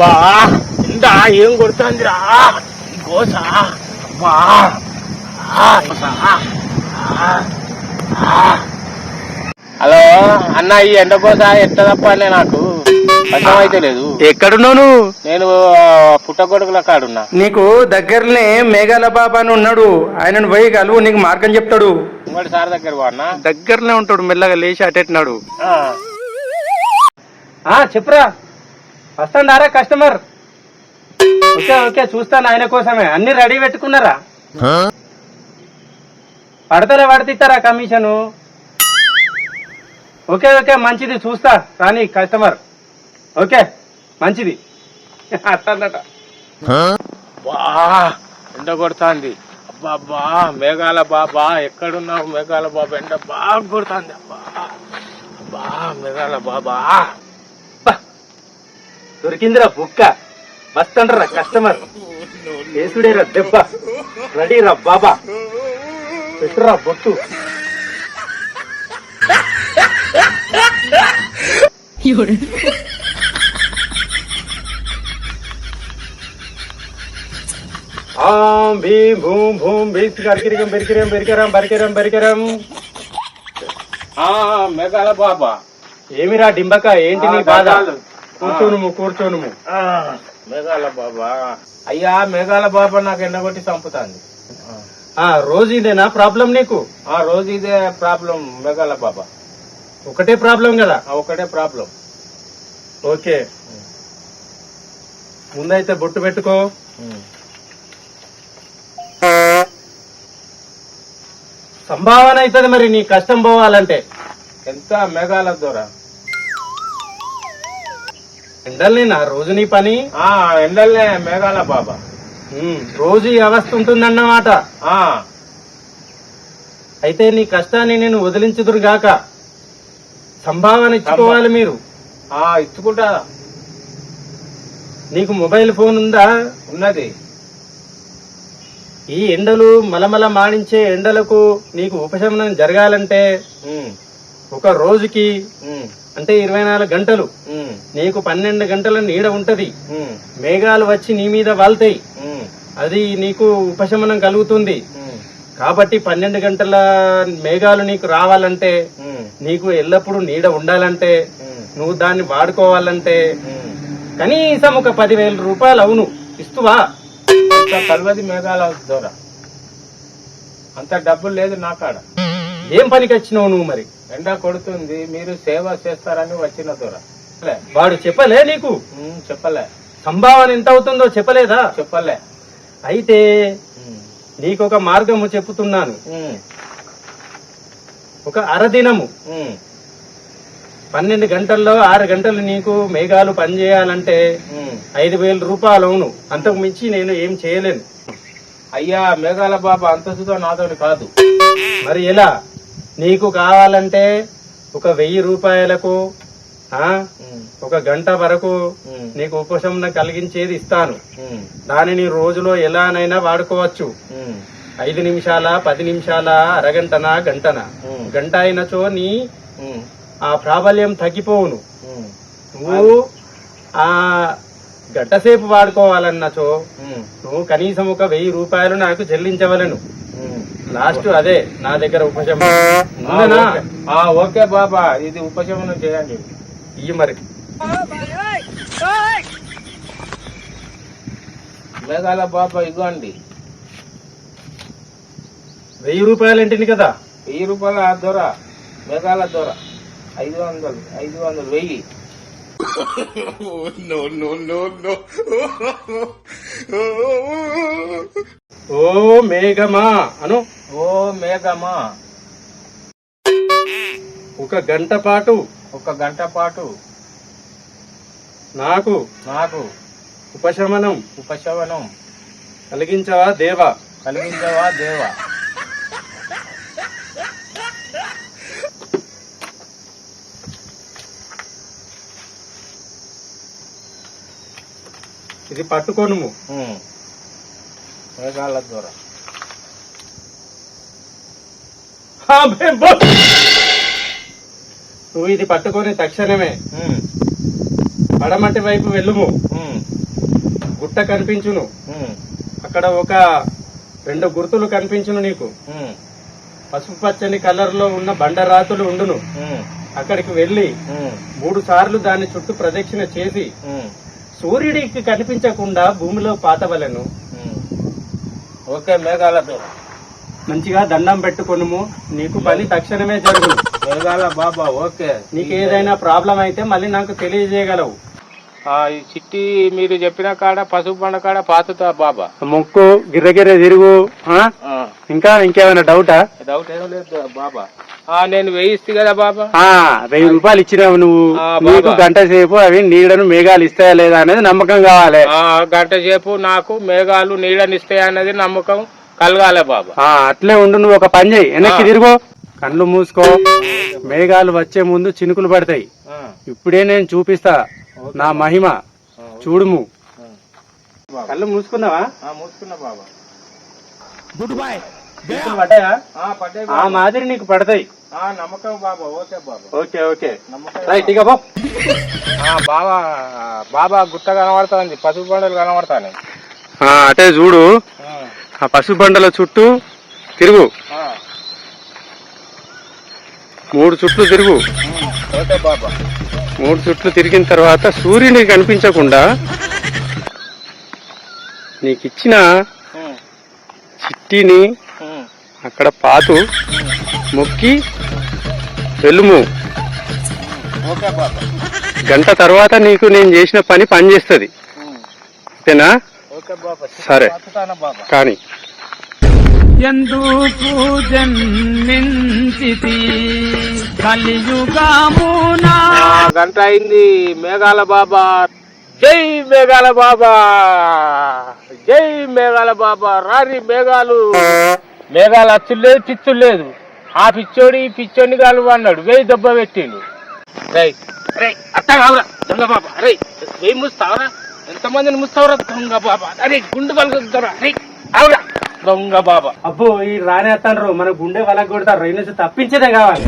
బా ఇంత ఏం కొడుతుందిరా? గోస బా హలో అన్న ఈ ఎండ కోస ఎట్ట తప్పలే నాకు అయితే లేదు. ఎక్కడున్నావు నువ్వు? నేను పుట్టగొడుగుల కాడున్నా. నీకు దగ్గరనే మేఘాల బాబా అని ఉన్నాడు. ఆయనను పోయి కలువు నీకు మార్గం చెప్తాడు. ఇంకోటి సార్ దగ్గర వాడినా దగ్గరనే ఉంటాడు మెల్లగా లేచి అటెట్టినాడు. చెప్పురా. వస్తాడారా కస్టమర్? ఓకే ఓకే చూస్తాను ఆయన కోసమే. అన్ని రెడీ పెట్టుకున్నారా? పడతారా పడతిస్తారా కమిషను? ఓకే ఓకే మంచిది చూస్తా. రాని కస్టమర్. ఓకే మంచిది. అట్లన్నట. బా ఎండ కొడుతుంది. అబ్బాబ్బా మేఘాల బాబా ఎక్కడున్నావు మేఘాల బాబా? ఎండ బాగా కొడుతుంది. అబ్బా అబ్బా మేఘాల బాబా. దొరికిందిరా బుక్క. వస్తండ్రా కస్టమర్ కేసుడేరా దెబ్బ. రెడీరా బాబా. పెట్టురా బొట్టు. ఆం భీం భూం భూం భీస్ కరికిరికం ఆ మేఘాల బాబా. ఏమిరా డింబక? ఏంటి నీ బాధ. కూర్చోనుము కూర్చోనుము. ఆ, మేఘాల బాబా. అయ్యా మేఘాల బాబా నాకు ఎండ కొట్టి చంపుతాంది. ఆ. రోజు ఇదేనా ప్రాబ్లం నీకు? ఆ రోజు ఇదే ప్రాబ్లం మేఘాల బాబా. ఒకటే ప్రాబ్లం కదా? ఆ ఒకటే ప్రాబ్లం. ఓకే. ముందైతే బొట్టు పెట్టుకో. సంభావన అవుతుంది మరి నీ కష్టం పోవాలంటే. ఎంత మేఘాల దూర? ఎండల్ని నా రోజు నీ పని? ఆ ఎండలే మేఘాల బాబా ఉమ్, రోజు ఈ అవస్థ ఉంటుందన్నమాట. ఆ. అయితే నీ కష్టాన్ని నేను వదిలించుదురుగాక. సంభావన ఇచ్చుకోవాలి మీరు. ఆ ఇచ్చుకుంటా. నీకు మొబైల్ ఫోన్ ఉందా? ఉన్నది. ఈ ఎండలు మలమల మాడించే ఎండలకు నీకు ఉపశమనం జరగాలంటే? ఉమ్, ఒక రోజుకి అంటే ఇరవై నాలుగు గంటలు. నీకు పన్నెండు గంటల నీడ ఉంటది. మేఘాలు వచ్చి నీ మీద వాళ్తాయి. అది నీకు ఉపశమనం కలుగుతుంది. కాబట్టి పన్నెండు గంటల మేఘాలు నీకు రావాలంటే నీకు ఎల్లప్పుడూ నీడ ఉండాలంటే నువ్వు దాన్ని వాడుకోవాలంటే. కనీసం ఒక పదివేల రూపాయలు అవును. ఇస్తువా? అంత కలవది మేఘాల దూర అంత డబ్బులు లేదు నా కాడ. ఏం పనికి వచ్చినావు నువ్వు మరి? ఎండ కొడుతుంది మీరు సేవ చేస్తారని వచ్చిన దూర. వాడు చెప్పలే నీకు? చెప్పలే. సంభావన ఎంత అవుతుందో చెప్పలేదా? చెప్పలే. అయితే నీకు ఒక మార్గము చెప్పుతున్నాను. ఉమ్, ఒక అరదినము. పన్నెండు గంటల్లో ఆరు గంటలు నీకు మేఘాలు పనిచేయాలంటే. ఐదు వేల రూపాయలు అవును అంతకు మించి నేను ఏం చేయలేను. అయ్యా మేఘాల బాబా అంతస్తుతో నాతోని కాదు. మరి ఎలా? నీకు కావాలంటే ఒక వెయ్యి రూపాయలకు ఒక గంట వరకు నీకు ఉపశమనం కలిగించేది ఇస్తాను. దానిని రోజులో ఎలానైనా వాడుకోవచ్చు. ఐదు నిమిషాల పది నిమిషాల అరగంటన గంటన. గంట అయినచో నీ ఆ ప్రాబల్యం తగ్గిపోవును. నువ్వు ఆ గంట సేపు వాడుకోవాలన్నచో నువ్వు కనీసం ఒక వెయ్యి రూపాయలు నాకు చెల్లించవలను. లాస్ట్ అదే నా దగ్గర ఉపశమనం? ఓకే. ఆ, ఓకే బాబా ఇది ఉపశమనం చేయండి. ఇయ్యి మరి. మేఘాల బాబా ఇగోండి. వెయ్యి రూపాయలు ఏంటిని కదా? వెయ్యి రూపాయల దొర మేఘాల దొర. ఐదు వందలు ఐదు వందలు వెయ్యి. ఓ మేఘమా అను. ఓ మేఘమా. ఒక గంట పాటు. ఒక గంట పాటు. నాకు నాకు ఉపశమనం ఉపశమనం కలిగించవా దేవా? కలిగించవా దేవా. ఇది పట్టుకోను మేఘాల దొర. నువ్వు ఇది పట్టుకొని తక్షణమే. పడమటి వైపు వెళ్ళుము. గుట్ట కనిపించును. అక్కడ ఒక రెండు గుర్తులు కనిపించును నీకు. పసుపు పచ్చని కలర్లో ఉన్న బండరాతులు ఉండును. అక్కడికి వెళ్ళి ఉమ్, మూడు సార్లు దాని చుట్టూ ప్రదక్షిణ చేసి సూర్యుడికి కనిపించకుండా భూమిలో పాతవలను. ఓకే మేఘాలతో. మంచిగా దండం పెట్టుకొనుము. నీకు పని తక్షణమే జరుగును మేఘాల బాబా ఓకే. నీకు ఏదైనా ప్రాబ్లం అయితే మళ్ళీ నాకు తెలియజేయగలవు. ఆ, ఈ చిట్టి మీరు చెప్పిన కాడ పసుపు పండ కాడ పాతుతా బాబా. మొక్కు గిర్రగిర్ర తిరుగు ఆ? ఆ, ఇంకా ఇంకేమైనా డౌటా? డౌట్ ఏం లేదు బాబా. ఆ, నేను వేయిస్తే కదా బాబా. ఆ, వెయ్యి రూపాయలు ఇచ్చినావు నువ్వు. నీకు గంట సేపు అవి నీడను మేఘాలు ఇస్తాయా లేదా అనేది నమ్మకం కావాలి. ఆ, గంట సేపు నాకు మేఘాలు నీడనిస్తాయి అన్నది నమ్మకం కలగాలి బాబా. ఆ, అట్లే ఉండు నువ్వు ఒక పని చేయి. వెనక్కి. తిరుగు. కళ్ళు మూసుకో. మేఘాలు వచ్చే ముందు చినుకులు పడతాయి. ఆ, ఇప్పుడే నేను చూపిస్తా. నా మహిమ. చూడుము. కళ్ళు మూసుకున్నావా? ఆ, మూసుకున్నా బాబా. చినుకులు పడ్డాయా ఆ, పడ్డాయి ఆ బాబా. మాదిరి నీకు పడతాయి. ఆ, నమ్మకం బాబా ఓకే బాబా. ఓకే రైట్ ఇక బాబా బాబా గుట్ట కనబడుతుంది పసుపు పండుగలు కనబడతాయి అటే చూడు. ఆ. పసుపు బండల చుట్టూ తిరుగు. మూడు చుట్లు తిరుగు. ఓకే బాబా. మూడు చుట్లు తిరిగిన తర్వాత సూర్యుని కనిపించకుండా నీకు ఇచ్చిన చిట్టిని అక్కడ పాతు మొక్కి వెలుము ఓకే బాబా గంట తర్వాత నీకు నేను చేసిన పని ఓకేనా ఓకే బాబా సరే. కానీ ఎందుకు జన్మించితి కలియుగమునా. గంట అయింది. మేఘాల బాబా. జై మేఘాల బాబా. జై మేఘాల బాబా. రారి మేఘాలు. మేఘాలు అచ్చులు లేదు పిచ్చులు లేదు. ఆ పిచ్చోడి ఈ పిచ్చోడిని కాలు అన్నాడు. వేయి దెబ్బ పెట్టిండు. రై రై అత్త కావురా దొంగ బాబా. రై వేయి ముస్తావరా? ఎంతమందిని ముస్తావరా దొంగ బాబా? అరే గుండు పలుకుతారా రై అవురా దొంగ బాబా. అబ్బో ఈ రానే వస్తాండ్రు మన గుండె వలకు కొడతారు రైలు నుంచి తప్పించేదే కావాలి.